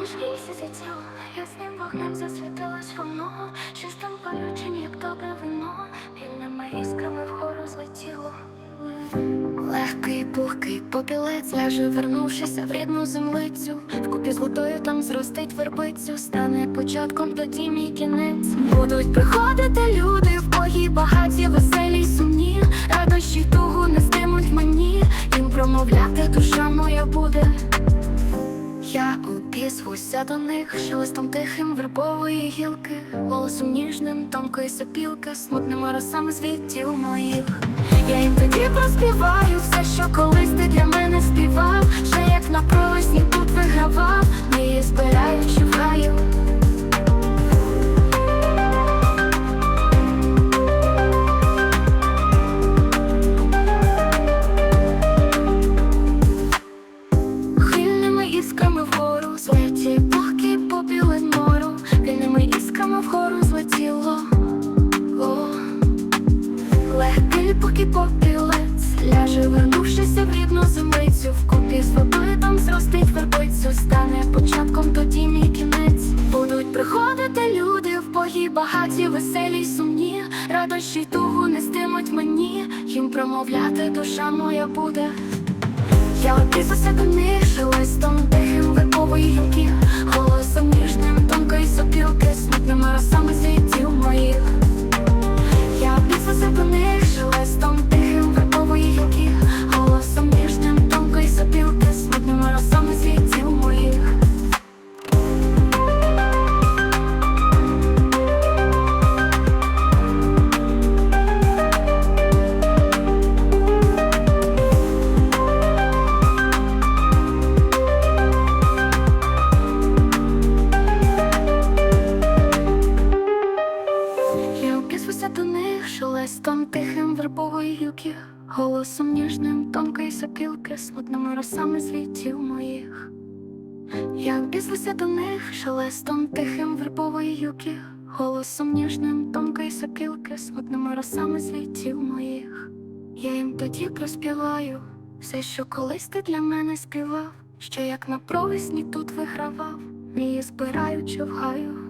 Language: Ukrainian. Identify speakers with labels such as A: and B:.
A: між лісі зітів, ясним вогнем засвітилось воно, чистим палючим, як добре вино, вільними іскрами вгору злетіло. Легкий, пухкий попілець ляже, вернувшися в рідну землицю. Вкупі з водою там зростить вербицю, стане початком тоді мій кінець. Будуть приходити люди в бої, багаті, веселі сумні. Радощі тугу нестимуть мені, їм промовляти душа моя буде. Я обізвуся до них шелестом тихим вербової гілки, голосом ніжним, тонкої сопілки, смутними росами звідтів моїх. Я їм тоді проспіваю все, що колись ти для мене співав, Ще як на провесні тут вигравав, злетіло. О, легкий пухкий попілець ляже, вернувшися в рідну землицю, вкупі з водою там зростить вербицю, стане початком тоді мій кінець. Будуть приходити люди в бої, багаті, веселі сумні, радощі тугу нестимуть мені, їм промовляти душа моя буде. Я описався до них шелестом смутними шелестом тихим вербової гілки, голосом ніжним тонкої сопілки, смутними росами звітів моїх. Я описуюся до них шелестом тихим вербової гілки, голосом ніжним тонкої сопілки, смутними росами звітів моїх. Я їм тоді проспіваю все, що колись ти для мене співав, що як на провесні тут вигравав, мрії збираючи в гаю.